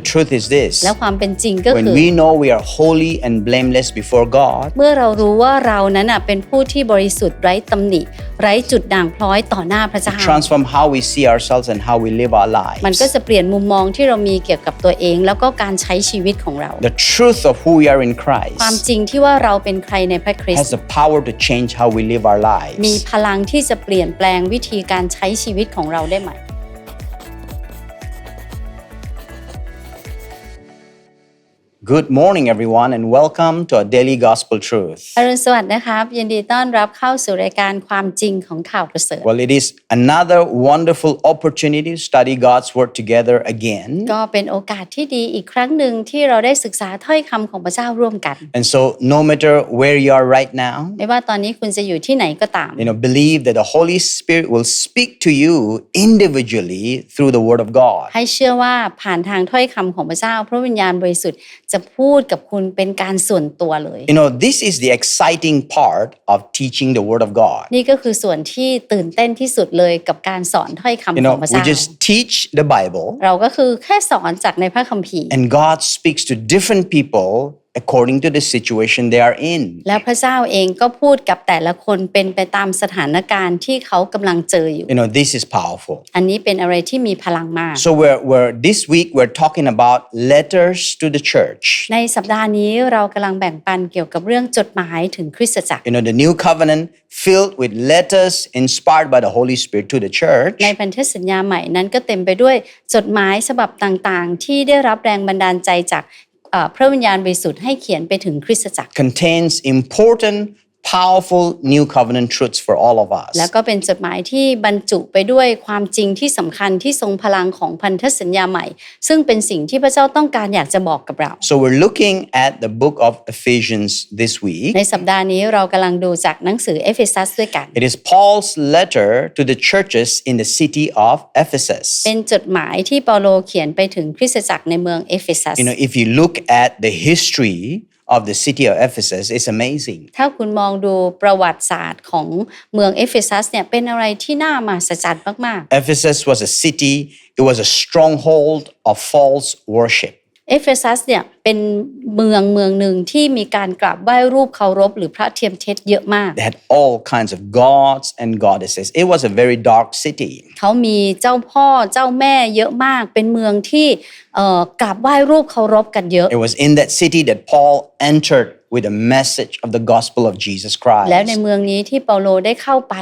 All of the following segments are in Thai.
The truth is this แล้วความเป็นจริงก็ when คือ we know we are holy and blameless before God, เมื่อเรารู้ว่าเรานั้นน่ะเป็นผู้ที่บริสุทธิ์ไร้ตำหนิ ไร้จุดด่างพร้อยต่อหน้าพระเจ้า transform how we see ourselves and how we live our มัน lives. ก็จะเปลี่ยนมุมมองที่เรามีเกี่ยวกับตัวเอง แล้วก็การใช้ชีวิตของเรา The truth of who we are in ความ Christ จริงที่ว่าเราเป็นใครในพระคริส has ต์ the power to change how we live our มี lives. พลังที่จะเปลี่ยนแปลงวิธีการใช้ชีวิตของเราได้ไหม Good morning, everyone, and welcome to our daily gospel truth. อรุณสวัสดิ์นะครับ ยินดีต้อนรับเข้าสู่รายการความจริงของข่าวประเสริฐ Well, it is another wonderful opportunity to study God's Word together again. ก็เป็นโอกาสที่ดีอีกครั้งหนึ่งที่เราได้ศึกษาถ้อยคำของพระเจ้าร่วมกัน And so, no matter where you are right now, ไม่ว่าตอนนี้คุณจะอยู่ที่ไหนก็ตาม you know, believe that the Holy Spirit will speak to you individually through the Word of God. ให้เชื่อว่าผ่านทางถ้อยคำของพระเจ้า พระวิญญาณบริสุทธิ์ จะพูดกับคุณเป็นการส่วนตัวเลย You know, this is the exciting part of teaching the Word of God. นี่ก็คือส่วนที่ตื่นเต้นที่สุดเลยกับการสอนถ้อยคำ You ของ know, พระ we เจ้า just teach the Bible, เราก็คือแค่สอนจากในพระคัมภีร์ and God speaks to different people according to the situation they are in. แล้วพระเจ้าเองก็พูดกับแต่ละคนเป็นไปตามสถานการณ์ที่เขากำลังเจออยู่ You know, this is powerful. อันนี้เป็นอะไรที่มีพลังมาก So we're, we're this week we're talking about letters to the church. ในสัปดาห์นี้เรากำลังแบ่งปันเกี่ยวกับเรื่องจดหมายถึงคริสตจักร You know, the new covenant filled with letters inspired by the Holy Spirit to the church ในพันธสัญญาใหม่นั้นก็เต็มไปด้วยจดหมายฉบับต่างๆ ที่ได้รับแรงบันดาลใจจากเอ่อ พระวิญญาณบริสุทธิ์ให้เขียนไปถึงคริสตจักร contains important, powerful new covenant truths for all of us. แล้วก็เป็นจดหมายที่บรรจุไปด้วยความจริงที่สำคัญที่ทรงพลังของพันธสัญญาใหม่ ซึ่งเป็นสิ่งที่พระเจ้าต้องการอยากจะบอกกับเรา So we're looking at the book of Ephesians this week. ในสัปดาห์นี้เรากำลังดูจากหนังสือเอเฟซัสด้วยกัน It is Paul's letter to the churches in the city of Ephesus. เป็นจดหมายที่เปาโลเขียนไปถึงคริสตจักรในเมืองเอเฟซัส You know, if you look at the history of the city of Ephesus, it's amazing. ถ้าคุณมองดูประวัติศาสตร์ของเมืองเอเฟซัสเนี่ยเป็นอะไรที่น่ามหัศจรรย์มาก Ephesus was a city, it was a stronghold of false worship. ๆเอเฟซัสเนี่ยเป็นเมืองเมืองหนึ่งที่มีการกราบไหว้รูปเคารพหรือพระเทียมเท็จเยอะมาก They had all kinds of gods and goddesses. It was a very dark city. เขามีเจ้าพ่อเจ้าแม่เยอะมาก เป็นเมืองที่เอ่อกราบไหว้รูปเคารพกันเยอะ It was in that city that Paul entered with a message of the gospel of Jesus แล้วใน Christ. เมืองนี้ที่เปาโลได้เข้าไป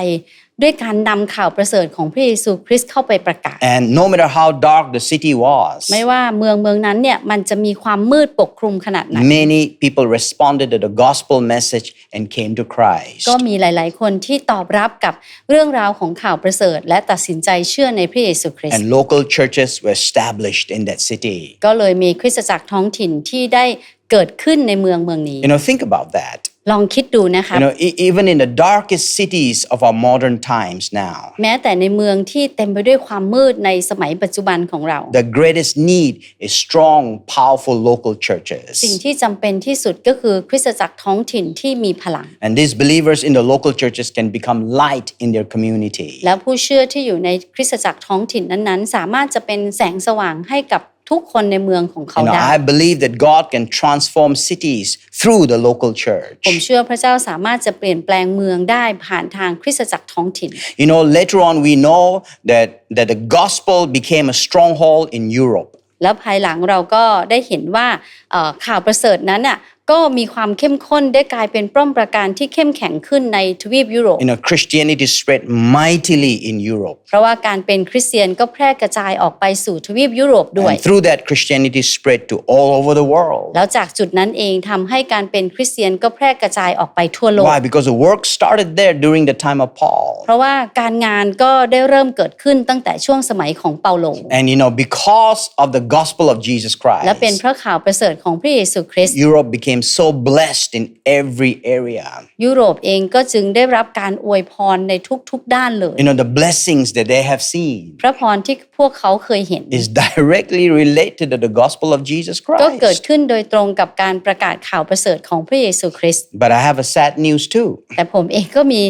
ด้วยการนำข่าวประเสริฐของพระเยซูคริสต์เข้าไปประกาศ And no matter how dark the city was, ไม่ว่าเมืองเมืองนั้นเนี่ยมันจะมีความมืดปกคลุมขนาดไหน many people responded to the gospel message and came to Christ. ก็มีหลาย ๆ คนที่ตอบรับกับเรื่องราวของข่าวประเสริฐ และตัดสินใจเชื่อในพระเยซูคริสต์ And local churches were established in that city. ก็เลยมีคริสตจักรท้องถิ่นที่ได้เกิดขึ้นในเมืองเมืองนี้ You know, think about that. ลองคิดดูนะคะ You know, e- even in the darkest cities of our modern times now, แม้แต่ในเมืองที่เต็มไปด้วยความมืดในสมัยปัจจุบันของเรา the greatest need is strong, powerful local churches. สิ่งที่จำเป็นที่สุดก็คือคริสตจักรท้องถิ่นที่มีพลัง And these believers in the local churches can become light in their community. แล้วผู้เชื่อที่อยู่ในคริสตจักรท้องถิ่นนั้นๆ สามารถจะเป็นแสงสว่างให้กับ ทุกคนในเมืองของเขา You know, ได้ I believe that God can transform cities through the local ผม church. เชื่อพระเจ้าสามารถจะเปลี่ยนแปลงเมืองได้ผ่านทางคริสตจักรท้องถิ่น You know, later on we know that, that the gospel became a stronghold in Europe. แล้วภายหลังเราก็ได้เห็นว่าเอ่อข่าวประเสริฐนั้นน่ะก็มีความเข้มข้นได้กลายเป็นป้อมปราการที่เข้มแข็งขึ้นในทวีปยุโรป You know, Christianity spread mightily in Europe. เพราะว่าการเป็นคริสเตียนก็แพร่กระจายออกไปสู่ทวีปยุโรปด้วย And through that, Christianity spread to all over the world. แล้วจากจุดนั้นเองทำให้การเป็นคริสเตียนก็แพร่กระจายออกไปทั่วโลก Why? Because the work started there during the time of Paul. เพราะว่าการงานก็ได้เริ่มเกิดขึ้นตั้งแต่ช่วงสมัยของเปาโล And you know, because of the gospel of Jesus และเป็น Christ, เพราะข่าวประเสริฐของพระเยซูคริสต์ Europe became so blessed in every area. ยุโรปเองก็จึงได้รับการอวยพรในทุกๆด้านเลย You know, the blessings that they have seen พระพรที่พวกเขาเคยเห็น is directly related to the gospel of Jesus ก็เกิด Christ. ขึ้นโดยตรงกับการประกาศข่าวประเสริฐของพระเยซูคริสต์ But I have a sad news too. แต่ผมเองก็มี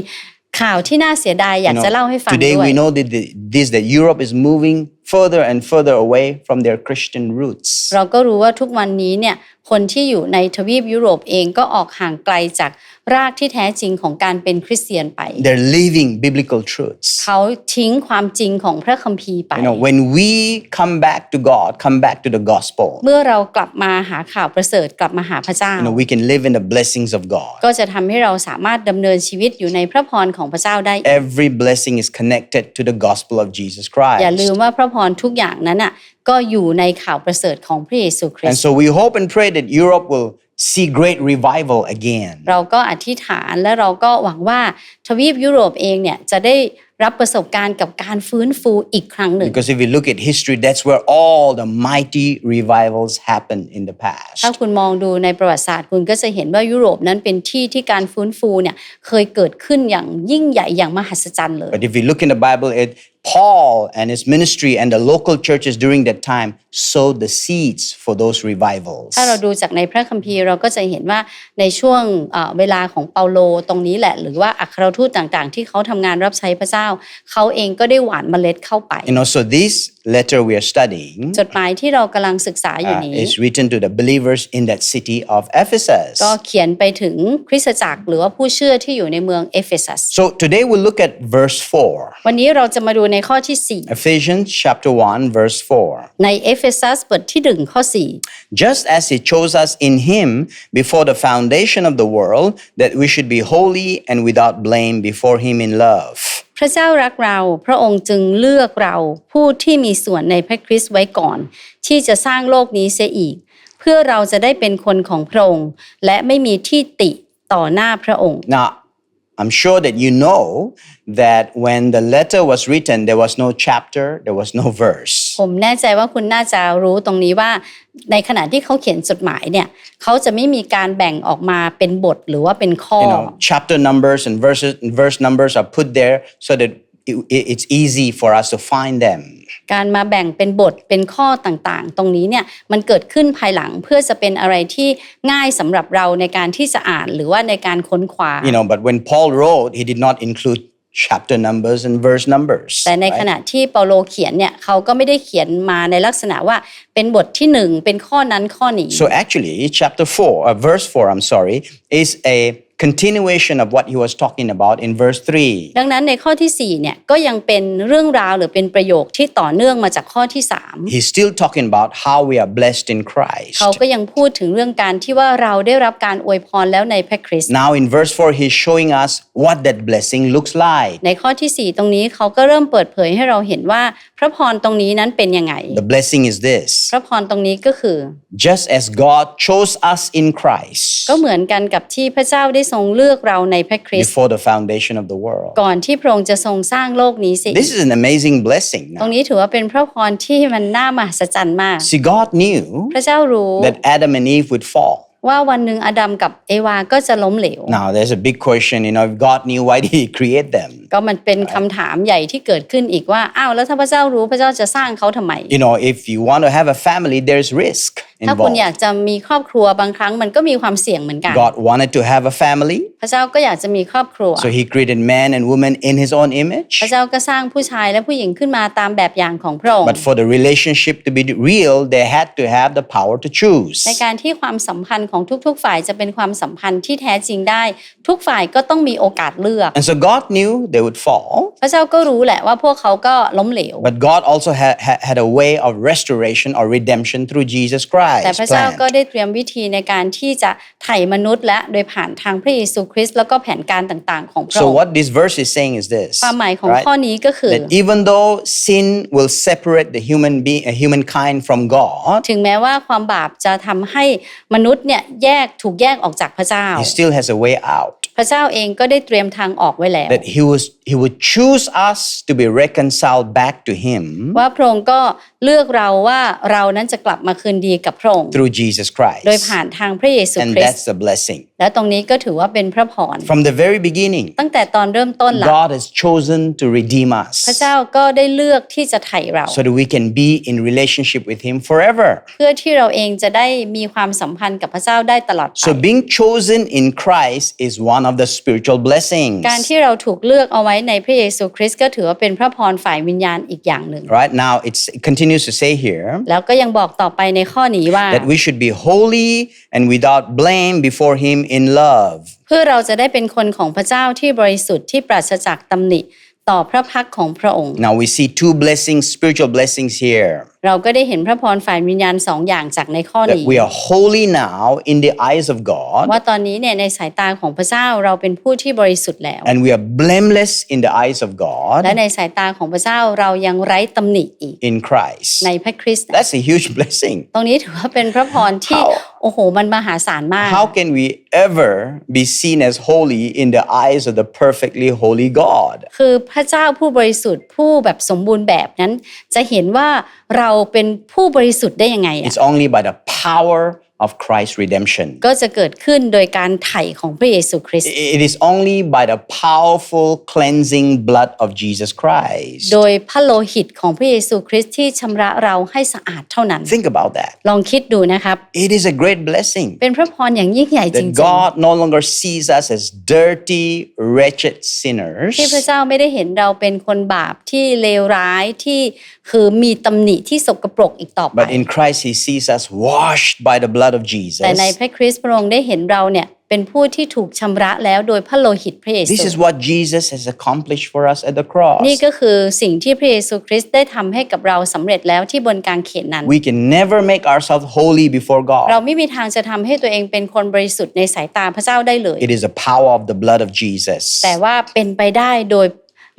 ข่าวที่น่าเสียดายอยาก You จะ know, เล่าให้ฟัง today ด้วย we know that the, this that Europe is moving further and further away from their Christian roots. เราก็รู้ว่าทุกวันนี้เนี่ยคนที่อยู่ในทวีปยุโรปเองก็ออกห่างไกลจากรากที่แท้จริงของการเป็นคริสเตียนไป They're leaving biblical truths. เขาทิ้งความจริงของพระคัมภีร์ไป You know, when we come back to God, come back to the gospel, เมื่อเรากลับมาหาข่าวประเสริฐกลับมาหาพระเจ้า you know, we can live in the blessings of God. ก็จะทำให้เราสามารถดำเนินชีวิตอยู่ในพระพรของพระเจ้าได้ Every blessing is connected to the gospel of Jesus อย่าลืม Christ. ว่าพระพรทุกอย่างนั้นอะก็อยู่ในข่าวประเสริฐของพระเยซูคริส And ต์ so we hope and pray that Europe will see great revival again. เราก็อธิษฐานและเราก็หวังว่าทวีปยุโรปเองเนี่ยจะได้รับประสบการณ์กับการฟื้นฟูอีกครั้งหนึ่ง Because if you look at history, that's where all the mighty revivals happened in the ถ้า past. คุณมองดูในประวัติศาสตร์คุณก็จะเห็นว่ายุโรปนั้นเป็นที่ที่การฟื้นฟูเนี่ยเคยเกิดขึ้นอย่างยิ่งใหญ่อย่างมหัศจรรย์เลย But if you look in the Bible, it Paul and his ministry and the local churches during that time sowed the seeds for those revivals. ถ้าเราดูจากในพระคัมภีร์เราก็จะเห็นว่าในช่วงเอ่อเวลาของเปาโลตรงนี้แหละ หรือว่าอัครทูตต่างๆ ที่เขาทำงานรับใช้พระเจ้า เขาเองก็ได้หว่านเมล็ดเข้าไป You know, so this letter we are studying จดหมายที่เรากำลังศึกษาอยู่ uh, นี้ is written to the believers in that city of Ephesus. ก็เขียนไปถึงคริสตจักรหรือว่าผู้เชื่อที่อยู่ในเมืองเอเฟซัส So today we'll look at verse 4. วันนี้เราจะมาดูในข้อที่ Ephesians chapter 1 verse 4. 4ในเอเฟซัสบทที่1ข้อ Just as he chose us in him before the foundation of the world that we should be holy and without blame before him in love. 4พระเจ้ารักเรา พระองค์จึงเลือกเราผู้ที่มีส่วนในพระคริสต์ไว้ก่อน ที่จะสร้างโลกนี้เสียอีก เพื่อเราจะได้เป็นคนของพระองค์ และไม่มีที่ติต่อหน้าพระองค์ Now, I'm sure that you know that when the letter was written, there was no chapter, there was no verse. ผมแน่ใจว่าคุณน่าจะรู้ตรงนี้ว่า ในขณะที่เขาเขียนจดหมายเนี่ยเขาจะไม่มีการแบ่งออกมาเป็นบทหรือว่าเป็นข้อ You know, chapter numbers and verses, verse numbers are put there so that it, it- it's easy for us to find them. การมาแบ่งเป็นบทเป็นข้อต่างๆ ตรงนี้เนี่ยมันเกิดขึ้นภายหลังเพื่อจะเป็นอะไรที่ง่ายสำหรับเราในการที่จะอ่านหรือว่าในการค้นคว้า You know, but when Paul wrote, he did not include chapter numbers and verse numbers. แต่ใน right? ขณะที่เปาโลเขียนเนี่ยเขาก็ไม่ได้เขียนมาในลักษณะว่าเป็นบทที่หนึ่งเป็นข้อนั้นข้อนี้ So actually, chapter 4, uh, verse 4, I'm sorry, is a continuation of what he was talking about in verse 3. ดังนั้นในข้อที่สี่เนี่ยก็ยังเป็นเรื่องราวหรือเป็นประโยคที่ต่อเนื่องมาจากข้อที่สาม He's still talking about how we are blessed in Christ. เขาก็ยังพูดถึงเรื่องการที่ว่าเราได้รับการอวยพรแล้วในพระคริสต์ Now in verse 4, he's showing us what that blessing looks like. ในข้อที่ 4 ตรงนี้เขาก็เริ่มเปิดเผยให้เราเห็นว่าพระพรตรงนี้นั้นเป็นยังไง The blessing is this พระพรตรงนี้ก็คือ just as God chose us in Christ ก็เหมือนกันกับที่พระเจ้าได้ทรงเลือกเราในพระคริสต์ before the foundation of the world. ก่อนที่พระองค์จะทรงสร้างโลกนี้สิ This is an amazing blessing. ตรง Now. นี้ถือว่าเป็นพระพรที่มันน่ามหัศจรรย์มาก See, God knew พระเจ้ารู้ that Adam and Eve would fall. ว่าวันหนึ่งอดัมกับเอวาก็จะล้มเหลว Now, there's a big question, you know, if God knew, why did He create them? ก็มันเป็นคำถามใหญ่ที่เกิดขึ้นอีกว่า อ้าวแล้วถ้าพระเจ้ารู้พระเจ้าจะสร้างเขาทำไม You know, if you want to have a family, there's risk ถ้าคุณอยาก involved. จะมีครอบครัวบางครั้งมันก็มีความเสี่ยงเหมือนกัน God wanted to have a family, พระเจ้าก็อยากจะมีครอบครัว so He created man and woman in His own image. พระเจ้าก็สร้างผู้ชายและผู้หญิงขึ้นมาตามแบบอย่างของพระองค์ But for the relationship to be real, they had to have the power to choose. ในการที่ความสัมพันธ์ของทุกๆ ฝ่ายจะเป็นความสัมพันธ์ที่แท้จริงได้ ทุกฝ่ายก็ต้องมีโอกาสเลือก And so God knew they would fall, พระเจ้าก็รู้แหละว่าพวกเขาก็ล้มเหลว but God also had, had, had a way of restoration or redemption through Jesus แต่ Christ. พระเจ้า plan. ก็ได้เตรียมวิธีในการที่จะไถ่มนุษย์และโดยผ่านทางพระเยซูคริสต์แล้วก็แผนการต่างๆ ของพระ So องค์ what this verse is saying is this, ความหมายของ right? ข้อนี้ก็คือ That even though sin will separate the human being, uh, humankind from God, ถึงแม้ว่าความบาปจะทำให้มนุษย์เนี่ยแยกถูกแยกออกจากพระเจ้า He still has a way out. พระเจ้าเองก็ได้เตรียมทางออกไว้แล้ว That He was He would choose us to be reconciled back to Him ว่าพระองค์ก็เลือกเราว่าเรานั้นจะกลับมาคืนดีกับพระองค์ through Jesus โดย Christ. ผ่านทางพระเยซู And คริส that's ต์ the blessing. แล้วตรงนี้ก็ถือว่าเป็นพระพร From the very beginning, ตั้งแต่ตอนเริ่มต้นละ God has chosen to redeem พระ us เจ้าก็ได้เลือกที่จะไถ่เรา so that we can be in relationship with Him forever. เพื่อที่เราเองจะได้มีความสัมพันธ์กับพระเจ้าได้ตลอดไป So, being chosen in Christ is one of the spiritual blessings. การที่เราถูกเลือกเอาไว้ในพระเยซูคริสต์ก็ถือว่าเป็นพระพรฝ่ายวิญญาณอีกอย่างหนึ่ง Right now, it's, it continues to say here แล้วก็ยังบอกต่อไปในข้อนี้ว่า that we should be holy and without blame before Him in love. เพื่อเราจะได้เป็นคนของพระเจ้าที่บริสุทธิ์ที่ปราศจากตำหนิ ต่อพระพักของพระองค์ Now, we see two blessings, spiritual blessings here. เราก็ได้เห็นพระพรฝ่ายวิญญาณสองอย่างจากในข้อ That นี้ we are holy now in the eyes of God ว่าตอนนี้เนี่ยในสายตาของพระเจ้าเราเป็นผู้ที่บริสุทธิ์แล้ว and we are blameless in the eyes of และ God ในสายตาของพระเจ้าเรายังไร้ตำหนิอีก in Christ. ในพระคริสต์ That's a huge blessing. ตรงนี้ถือว่าเป็นพระพรที่ How? โอ้โห มันมหาศาลมาก How can we ever be seen as holy in the eyes of the perfectly holy God? คือพระเจ้าผู้บริสุทธิ์ผู้แบบสมบูรณ์แบบนั้น จะเห็นว่าเราเป็นผู้บริสุทธิ์ได้ยังไงอะ It's only by the power of Christ's redemption. ก็จะเกิดขึ้นโดยการไถ่ของพระเยซูคริสต์ It is only by the powerful cleansing blood of Jesus Christ. โดยพระโลหิตของพระเยซูคริสต์ที่ชำระเราให้สะอาดเท่านั้น Think about that. ลองคิดดูนะครับ It is a great blessing เป็นพระพรอย่างยิ่งใหญ่จริง that God no longer sees us as dirty, wretched sinners, ๆที่พระเจ้าไม่ได้เห็นเราเป็นคนบาปที่เลวร้ายที่คือมีตำหนิที่สกปรกอีกต่อไป but in Christ He sees us washed by the blood of Jesus. แต่ในพระคริสต์พระองค์ได้เห็นเราเนี่ยเป็นผู้ที่ถูกชำระแล้วโดยพระโลหิตพระเย This ซู is what Jesus has accomplished for us at the cross. นี่ก็คือสิ่งที่พระเยซูคริสต์ได้ทำให้กับเราสำเร็จแล้วที่บนกางเขนนั้น We can never make ourselves holy before เรา God. ไม่มีทางจะทำให้ตัวเองเป็นคนบริสุทธิ์ในสายตาพระเจ้าได้เลย It is the power of the blood of Jesus. แต่ว่าเป็นไปได้โดย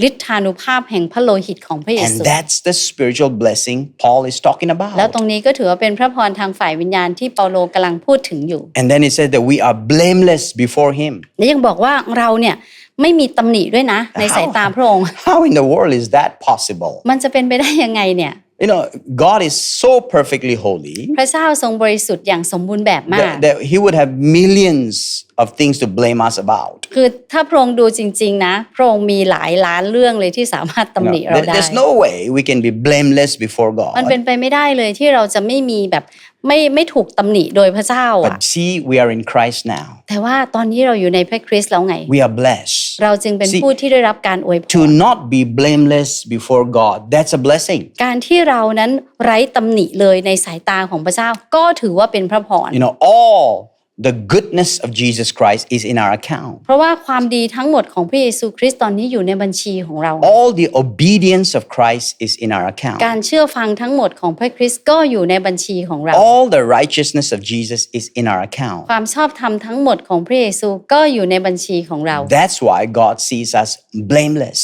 ฤทธานุภาพแห่งพระโลหิตของพระเย And ซู that's the spiritual blessing Paul is talking แล้ว about. ตรงนี้ก็ถือว่าเป็นพระพรทางฝ่ายวิญญาณที่เปาโลกำลังพูดถึงอยู่ And then it says that we are blameless before Him. และยังบอกว่าเราเนี่ยไม่มีตำหนิด้วยนะ ในสายตาพระองค์ How in the world is that possible? มันจะเป็นไปได้ยังไงเนี่ย You know, God is so perfectly holy พระเจ้าทรงบริสุทธิ์อย่างสมบูรณ์แบบมาก that, that He would have millions of things to blame us about. คือถ้าพระองค์ดูจริง ๆ นะ พระองค์มีหลายล้านเรื่องเลยที่สามารถ You ตำหนิ know, เรา there- ได้ there's no way we can be blameless before มันเป็น God. ไปไม่ได้เลยที่เราจะไม่มีแบบ ไม่ไม่ถูกตำหนิโดยพระเจ้าอะ But see, we are in Christ now. แต่ว่าตอนนี้เราอยู่ในพระคริสต์แล้วไง We are blessed. เราจึงเป็น See, ผู้ที่ได้รับการอวยพ To ร not be blameless before God, that's a blessing. การที่เรานั้นไร้ตำหนิเลยในสายตาของพระเจ้าก็ถือว่าเป็นพระพร You know, all the goodness of Jesus Christ is in our account. เพราะว่าความดีทั้งหมดของพระเยซูคริสต์ตอนนี้อยู่ในบัญชีของเรา All the obedience of Christ is in our account. การเชื่อฟังทั้งหมดของพระคริสต์ก็อยู่ในบัญชีของเรา All the righteousness of Jesus is in our account. ความชอบธรรมทั้งหมดของพระเยซูก็อยู่ในบัญชีของเรา That's why God sees us blameless.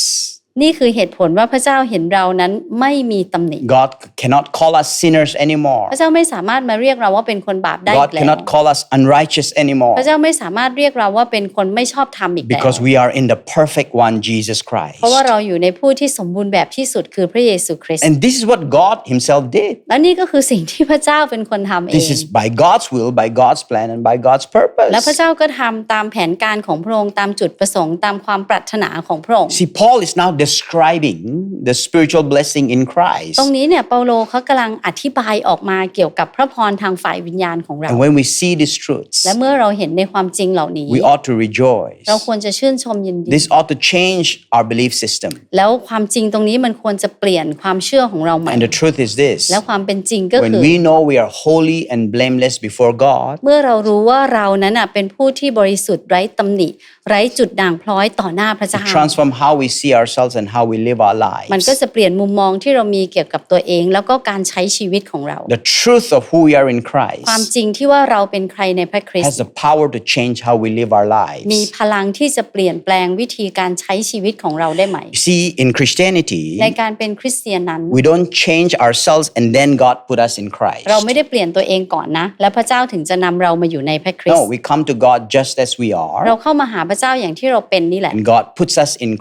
นี่คือเหตุผลว่าพระเจ้าเห็นเรานั้นไม่มีตำหนิ God cannot call us sinners พระ anymore. เจ้าไม่สามารถมาเรียกเราว่าเป็นคนบาปได้อี God กแล้ว cannot call us unrighteous anymore พระเจ้าไม่สามารถเรียกเราว่าเป็นคนไม่ชอบธรรมอีกแล้ว because we are in the perfect one, Jesus Christ. เพราะว่าเราอยู่ในผู้ที่สมบูรณ์แบบที่สุดคือพระเยซูคริสต์ And this is what God Himself did. และนี่ก็คือสิ่งที่พระเจ้าเป็นคนทำเอง This is by God's will, by God's plan, and by God's และพระ purpose. เจ้าก็ทำตามแผนการของพระองค์ตามจุดประสงค์ตามความปรารถนาของพระองค์ See, Paul is now describing the spiritual blessing in Christ. ตรงนี้เนี่ยเปาโลเขากำลังอธิบายออกมาเกี่ยวกับพระพรทางฝ่ายวิญญาณของเรา And when we see these truths, และเมื่อเราเห็นในความจริงเหล่านี้ we ought to rejoice. เราควรจะชื่นชมยินดี This ought to change our belief system. แล้วความจริงตรงนี้มันควรจะเปลี่ยนความเชื่อของเราใหม่ And the truth is this และความเป็นจริงก็ when คือ we know we are holy and blameless before God, เมื่อเรารู้ว่าเรานั้นน่ะเป็นผู้ที่บริสุทธิ์ไร้ตำหนิ ไร้จุดด่างพร้อยต่อหน้าพระเจ้า transform how we see ourselves and how we live our มันก็ lives. จะเปลี่ยนมุมมองที่เรามีเกี่ยวกับตัวเอง แล้วก็การใช้ชีวิตของเรา The truth of who we are in ความ Christ จริงที่ว่าเราเป็นใครในพระคริส has ต์ the power to change how we live our มี lives. พลังที่จะเปลี่ยนแปลงวิธีการใช้ชีวิตของเราได้ไหม You see, in Christianity, ในการเป็นคริสเตียนนั้น we don't change ourselves and then God put us in Christ. เราไม่ได้เปลี่ยนตัวเองก่อนนะ แล้วพระเจ้าถึงจะนำเรามาอยู่ในพระคริส No, ต์ we come to God just as we เรา are, เข้ามาหาพระเจ้าอย่างที่เราเป็นนี่แหละ and God puts us in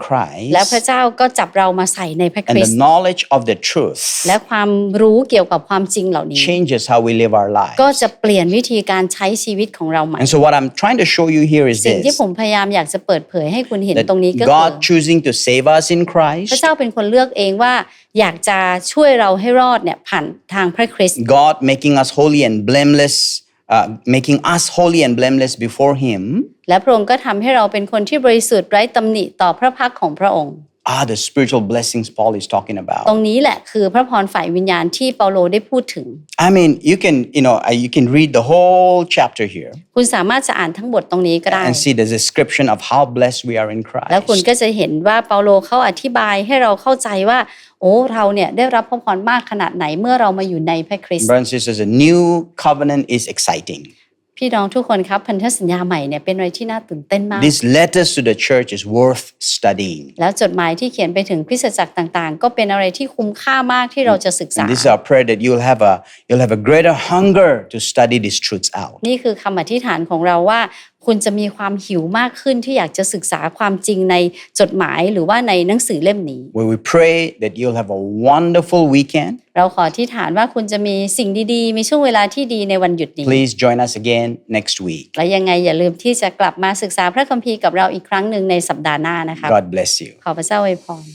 แล้ว Christ. พระเจ้าาก็จับเรามาใส่ในพระค And ริ the สต์ knowledge of the truth และความรู้เกี่ยวกับความจริงเหล่านี้ changes how we live our lives. ก็จะเปลี่ยนวิธีการใช้ชีวิตของเราใหม่ And so, what I'm trying to show you here is สิ่งที่ this ผมพยายามอยากจะเปิดเผยให้คุณเห็น that ตรงนี้ก็คือ God choosing to save us in พระ Christ, เจ้าเป็นคนเลือกเองว่าอยากจะช่วยเราให้รอดเนี่ยผ่านทางพระคริสต์ God making us holy and blameless, uh, making us holy and blameless before Him, และพระองค์ก็ทำให้เราเป็นคนที่บริสุทธิ์ไร้ตำหนิต่อพระพักของพระองค์ are the spiritual blessings Paul is talking ตร about. งนี้แหละคือพระพรฝ่ายวิญญาณที่เปาโลได้พูดถึง I mean, you can, you know, uh, you can read the whole chapter here คุณสามารถจะอ่านทั้งบทตรงนี้ก็ได้ and see the description of how blessed we are in แล้วคุณ Christ. ก็จะเห็นว่าเปาโลเขาอธิบายให้เราเข้าใจว่า โอ้เราเนี่ยได้รับพระพรมากขนาดไหนเมื่อเรามาอยู่ในพระคริสต์ Brothers and sisters, a new covenant is exciting. พี่น้องทุกคนครับพันธสัญญาใหม่เนี่ยเป็นอะไรที่น่าตื่นเต้นมาก These letters to the church is worth studying. แล้วจดหมายที่เขียนไปถึงคริสตจักรต่างๆ ก็เป็นอะไรที่คุ้มค่ามากที่เราจะศึกษา And this is our prayer that you'll have a you'll have a greater hunger to study these truths out. นี่คือคำอธิษฐานของเราว่า คุณจะมีความหิวมากขึ้นที่อยากจะศึกษาความจริงในจดหมายหรือว่าในหนังสือเล่มนี้ Where we pray that you'll have a wonderful weekend. เราขออธิษฐานว่าคุณจะมีสิ่งดีๆ มีช่วงเวลาที่ดีในวันหยุดนี้ Please join us again next week. และยังไงอย่าลืมที่จะกลับมาศึกษาพระคัมภีร์กับเราอีกครั้งหนึ่งในสัปดาห์หน้านะคะ God bless you. ขอพระเจ้าอวยพร